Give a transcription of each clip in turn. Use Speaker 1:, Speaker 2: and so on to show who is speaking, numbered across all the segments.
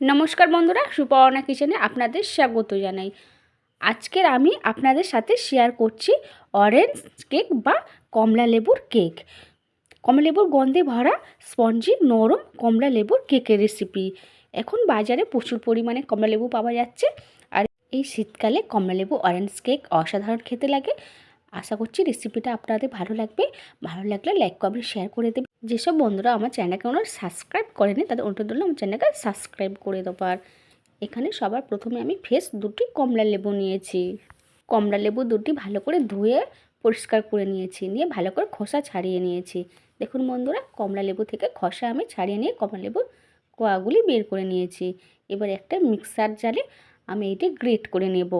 Speaker 1: নমস্কার বন্ধুরা, সুপর্ণা কিচেনে আপনাদের স্বাগত জানাই। আজকের আমি আপনাদের সাথে শেয়ার করছি অরেঞ্জ কেক বা কমলা লেবুর কেক কমলা লেবুর গন্ধে ভরা স্পঞ্জি নরম কমলা লেবুর কেকের রেসিপি এখন বাজারে প্রচুর পরিমাণে কমলা লেবু পাওয়া যাচ্ছে। আর এই শীতকালে কমলা লেবু অরেঞ্জ কেক অসাধারণ খেতে লাগে। আশা করছি রেসিপিটা আপনাদের ভালো লাগবে। ভালো লাগলে লাইক কমেন্ট শেয়ার করে দেবে যেসব বন্ধুরা আমার চ্যানেলকে ওনার সাবস্ক্রাইব করেনি, তাদের অনুরোধ করলে আমার চ্যানেলকে সাবস্ক্রাইব করে দেবার। এখানে সবার প্রথমে আমি ফ্রেশ দুটি কমলা লেবু নিয়েছি। কমলা লেবু দুটি ভালো করে ধুয়ে পরিষ্কার করে নিয়েছি, নিয়ে ভালো করে খোসা ছাড়িয়ে নিয়েছি। দেখুন বন্ধুরা, কমলা লেবু থেকে খসা আমি ছাড়িয়ে নিয়ে কমলা লেবুর কোয়াগুলি বের করে নিয়েছি। এবার একটা মিক্সার জালে আমি এটি গ্রেট করে নেব।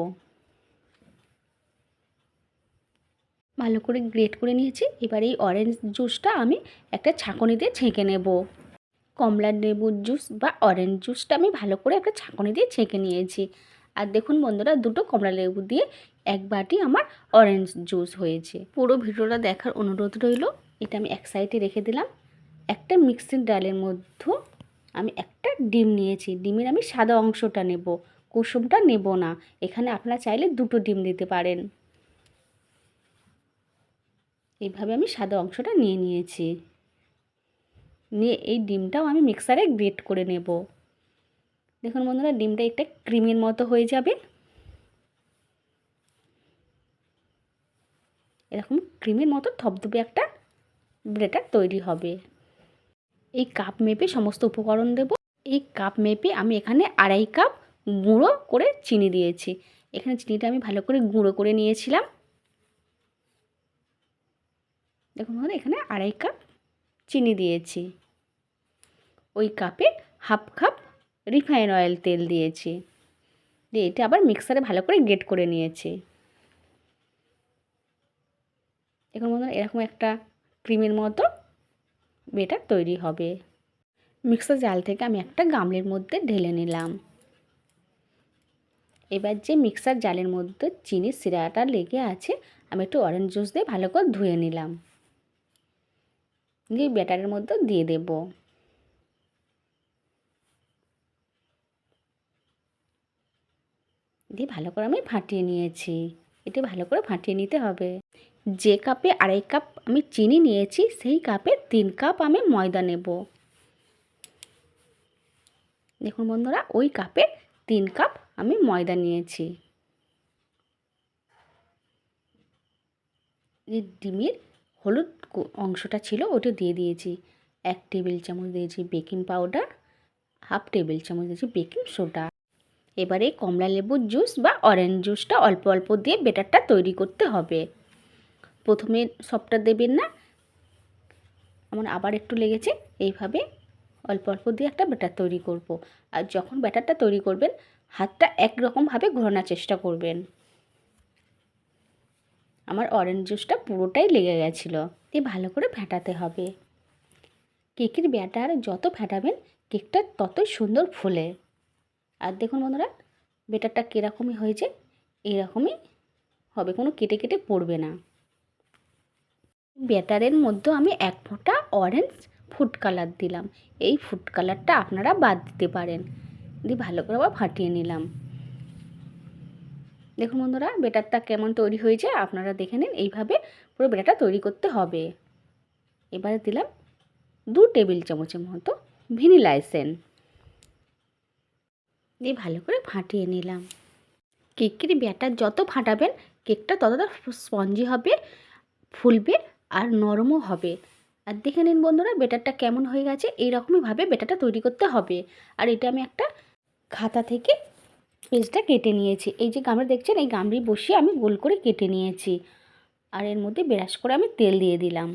Speaker 1: ভালো করে গ্রেট করে নিয়েছি। এবার এই অরেঞ্জ জুসটা আমি একটা ছাঁকনিতে ছেঁকে নেব। কমলা লেবুর জুস বা অরেঞ্জ জুসটা আমি ভালো করে একটা ছাঁকনি দিয়ে ছেঁকে নিয়েছি। আর দেখুন বন্ধুরা, দুটো কমলা লেবু দিয়ে এক বাটি আমার অরেঞ্জ জুস হয়েছে। পুরো ভিডিওটা দেখার অনুরোধ রইল, এটা আমি এক সাইডে রেখে দিলাম। একটা মিক্সির ডালের মধ্যে আমি একটা ডিম নিয়েছি। ডিমের আমি সাদা অংশটা নেব, কুসুমটা নেব না। এখানে আপনারা চাইলে দুটো ডিম দিতে পারেন। এইভাবে আমি সাদা অংশটা নিয়ে নিয়েছি। নিয়ে এই ডিমটাও আমি মিক্সারে গ্রেট করে নেব। দেখুন বন্ধুরা, ডিমটা একটা ক্রিমের মতো হয়ে যাবে। এরকম ক্রিমের মতো থপথপে একটা ব্রেটার তৈরি হবে। এই কাপ মেপে সমস্ত উপকরণ দেব। এই কাপ মেপে আমি এখানে আড়াই কাপ গুঁড়ো করে চিনি দিয়েছি। এখানে চিনিটা আমি ভালো করে গুঁড়ো করে নিয়েছিলাম। দেখুন বন্ধুরা, এখানে আড়াই কাপ চিনি দিয়েছি। ওই কাপে হাফ কাপ রিফাইন অয়েল তেল দিয়েছি। দিয়ে এটা আবার মিক্সারে ভালো করে গ্রেট করে নিয়েছি। এখন বন্ধুরা, এরকম একটা ক্রিমের মতো বেটার তৈরি হবে। মিক্সার জাল থেকে আমি একটা গামলের মধ্যে ঢেলে নিলাম। এবার যে মিক্সার জালের মধ্যে চিনির সিরাটা লেগে আছে, আমি একটু অরেঞ্জ জুস দিয়ে ভালো করে ধুয়ে নিলাম। দিয়ে ব্যাটারের মধ্যে দিয়ে দেব। দিয়ে ভালো করে আমি ফাটিয়ে নিয়েছি। এটি ভালো করে ফাটিয়ে নিতে হবে। যে কাপে আড়াই কাপ আমি চিনি নিয়েছি, সেই কাপে তিন কাপ আমি ময়দা নেব। দেখুন বন্ধুরা, ওই কাপে তিন কাপ আমি ময়দা নিয়েছি। ডিমের হলুদ অংশটা ছিল, ওটা দিয়ে দিয়েছি। এক টেবিল চামচ দিয়েছি বেকিং পাউডার, হাফ টেবিল চামচ দিয়েছি বেকিং সোডা। এবারে কমলা লেবুর জুস বা অরেঞ্জ জুসটা অল্প অল্প দিয়ে বেটারটা তৈরি করতে হবে। প্রথমে সবটা দেবেন না, আমার আবার একটু লেগেছে, এইভাবে অল্প অল্প দিয়ে একটা ব্যাটার তৈরি করব। আর যখন ব্যাটারটা তৈরি করবেন, হাতটা একরকমভাবে ঘোরানোর চেষ্টা করবেন। আমার অরেঞ্জ জুসটা পুরোটাই লেগে গেছিল। দিয়ে ভালো করে ফেটাতে হবে। কেকের ব্যাটার যত ফেটাবেন, কেকটা ততই সুন্দর ফুলে। আর দেখুন বন্ধুরা বেটারটা কীরকমই হয়েছে, এরকমই হবে, কোনো কেটে কেটে পড়বে না। ব্যাটারের মধ্যে আমি এক ফোঁটা অরেঞ্জ ফুড কালার দিলাম। এই ফুড কালারটা আপনারা বাদ দিতে পারেন। দিয়ে ভালো করে আবার ফাটিয়ে নিলাম। দেখুন বন্ধুরা, বেটারটা কেমন তৈরি হয়েছে আপনারা দেখে নিন, এইভাবে পুরো বেটারটা তৈরি করতে হবে। এবারে দিলাম দু টেবিল চামচের মতো ভ্যানিলা এসেন দিয়ে ভালো করে ফাটিয়ে নিলাম। কেকের ব্যাটার যত ফাটাবেন, কেকটা ততটা স্পঞ্জি হবে, ফুলবে আর নরমও হবে। আর দেখে নিন বন্ধুরা, বেটারটা কেমন হয়ে গেছে এইরকমইভাবে বেটারটা তৈরি করতে হবে। আর এটা আমি একটা খাতা থেকে পেজটা কেটে নিয়েছি। এই যে গামলা দেখছেন, এই গামড়ি বসিয়ে আমি গোল করে কেটে নিয়েছি। আর এর মধ্যে বিরাস করে আমি তেল দিয়ে দিলাম।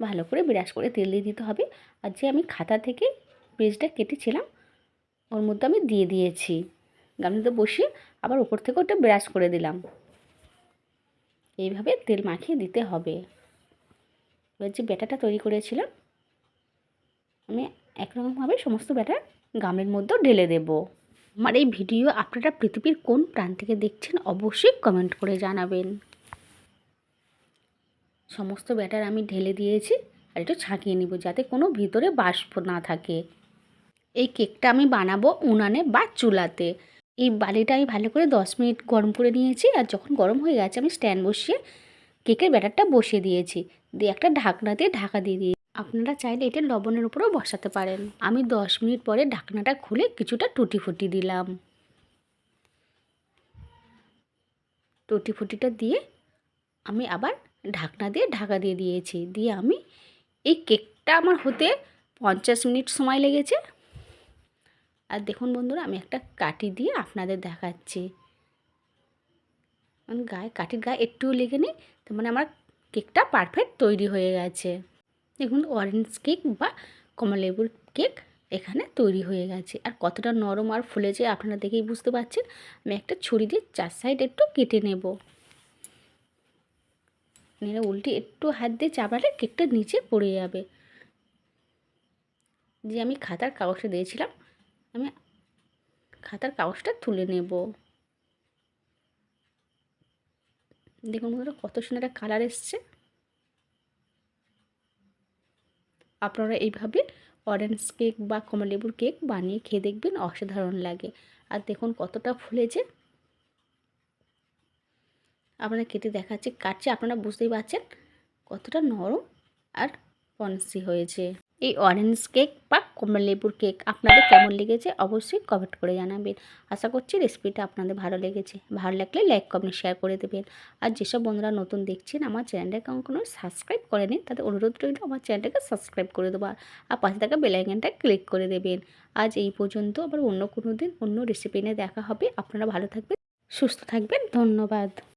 Speaker 1: ভালো করে বিরাস করে তেল দিয়ে দিতে হবে। আর যে আমি খাতা থেকে পেজটা কেটেছিলাম, ওর মধ্যে আমি দিয়ে দিয়েছি। গামলিতে বসিয়ে আবার উপর থেকে ওটা ব্রাশ করে দিলাম। এইভাবে তেল মাখিয়ে দিতে হবে। এবার যে ব্যাটারটা তৈরি করেছিলাম, আমি একরকমভাবে সমস্ত ব্যাটার গামলের মধ্যেও ঢেলে দেবো। আমার এই ভিডিও আপনারা পৃথিবীর কোন প্রান্ত থেকে দেখছেন অবশ্যই কমেন্ট করে জানাবেন। সমস্ত ব্যাটার আমি ঢেলে দিয়েছি আর একটু ছাঁকিয়ে নিব যাতে কোনো ভিতরে বাষ্প না থাকে। এই কেকটা আমি বানাবো উনানে বা চুলাতে। এই বালিটা আমি ভালো করে দশ মিনিট গরম করে নিয়েছি আর যখন গরম হয়ে গেছে আমি স্ট্যান্ড বসিয়ে কেকের ব্যাটারটা বসিয়ে দিয়েছি। দিয়ে একটা ঢাকনা দিয়ে ঢাকা দিয়ে দিই আপনারা চাইলে এটা লবণের উপরেও বসাতে পারেন। আমি দশ মিনিট পরে ঢাকনাটা খুলে কিছুটা টুটি ফুটি দিলাম। টুটি ফুটিটা দিয়ে আমি আবার ঢাকনা দিয়ে ঢাকা দিয়ে দিয়েছি। দিয়ে আমি এই কেকটা আমার হতে পঞ্চাশ মিনিট সময় লেগেছে। আর দেখুন বন্ধুরা, আমি একটা কাঠি দিয়ে আপনাদের দেখাচ্ছি। গায়ে, কাঠির গায়ে একটুও লেগে নেই, তার মানে আমার কেকটা পারফেক্ট তৈরি হয়ে গেছে। দেখুন অরেঞ্জ কেক বা কমলালেবুর কেক এখানে তৈরি হয়ে গেছে। আর কতটা নরম আর ফুলেছে আপনারা দেখেই বুঝতে পারছেন। আমি একটা ছুরি দিয়ে চার সাইড একটু কেটে নেব। নিলে উল্টে একটু হাত দিয়ে চাপড়ালে কেকটা নিচে পড়ে যাবে। যে আমি খাতার কাগজটা দিয়েছিলাম, আমি খাতার কাগজটা তুলে নেব। দেখুন কত সুন্দর একটা কালার এসছে। আপনারা এইভাবে অরেঞ্জ কেক বা কমলালেবুর কেক বানিয়ে খেয়ে দেখবেন, অসাধারণ লাগে। আর দেখুন কতটা ফুলেছে। আপনারা কেটে দেখাচ্ছে, কাটছে, আপনারা বুঝতেই পারছেন কতটা নরম আর পনসি হয়েছে। এই অরেঞ্জ কেক বা কমলালেবুর কেক আপনাদের কেমন লেগেছে অবশ্যই কমেন্ট করে জানাবেন। আশা করছি রেসিপিটা আপনাদের ভালো লেগেছে। ভালো লাগলে লাইক কমেন্ট শেয়ার করে দেবেন। আর যেসব বন্ধুরা নতুন দেখছেন আমার চ্যানেলটাকে কোনো সাবস্ক্রাইব করে নিন তাদের অনুরোধ রইল আমার চ্যানেলটাকে সাবস্ক্রাইব করে দেবো আর পাশে থাকা বেলাইকানটা ক্লিক করে দেবেন। আজ এই পর্যন্ত আবার অন্য কোনো দিন অন্য রেসিপি নিয়ে দেখা হবে। আপনারা ভালো থাকবেন, সুস্থ থাকবেন। ধন্যবাদ।